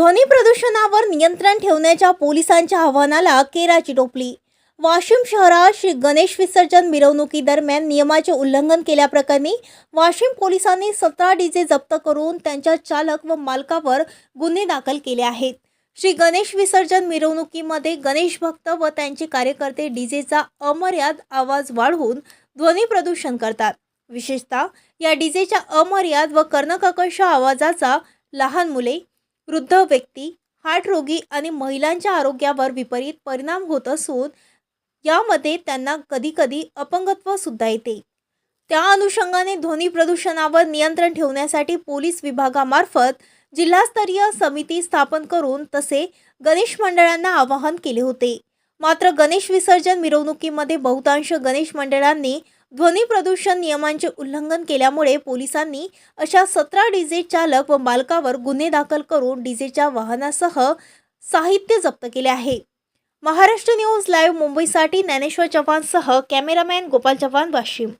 ध्वनी प्रदूषणावर नियंत्रण ठेवण्याच्या पोलिसांच्या आव्हानाला केराची टोपली. वाशिम शहरात श्री गणेश विसर्जन मिरवणुकीदरम्यान नियमाचे उल्लंघन केल्याप्रकरणी वाशिम पोलिसांनी सतरा डीजे जप्त करून त्यांच्या चालक व मालकावर गुन्हे दाखल केले आहेत. श्री गणेश विसर्जन मिरवणुकीमध्ये गणेश भक्त व त्यांचे कार्यकर्ते डीजेचा अमर्याद आवाज वाढवून ध्वनी प्रदूषण करतात. विशेषतः या डीजेच्या अमर्याद व कर्णककर्ष आवाजाचा लहान मुले वृद्ध व्यक्ती हार्ट रोगी आणि महिलांच्या आरोग्यावर विपरीत परिणाम होत असून यामध्ये त्यांना कधीकधी अपंगत्व सुद्धा येते. त्या अनुषंगाने ध्वनी प्रदूषणावर नियंत्रण ठेवण्यासाठी पोलीस विभागामार्फत जिल्हास्तरीय समिती स्थापन करून तसे गणेश मंडळांना आवाहन केले होते. मात्र गणेश विसर्जन मिरवणुकीमध्ये बहुतांश गणेश मंडळांनी ध्वनी प्रदूषण नियमांचे उल्लंघन केल्यामुळे पोलिसांनी अशा सतरा डीजे चालक व मालकावर गुन्हे दाखल करून डीजेच्या वाहनासह साहित्य जप्त केले आहे. महाराष्ट्र न्यूज लाईव्ह मुंबईसाठी ज्ञानेश्वर चव्हाणसह कॅमेरामॅन गोपाल चव्हाण वाशिम.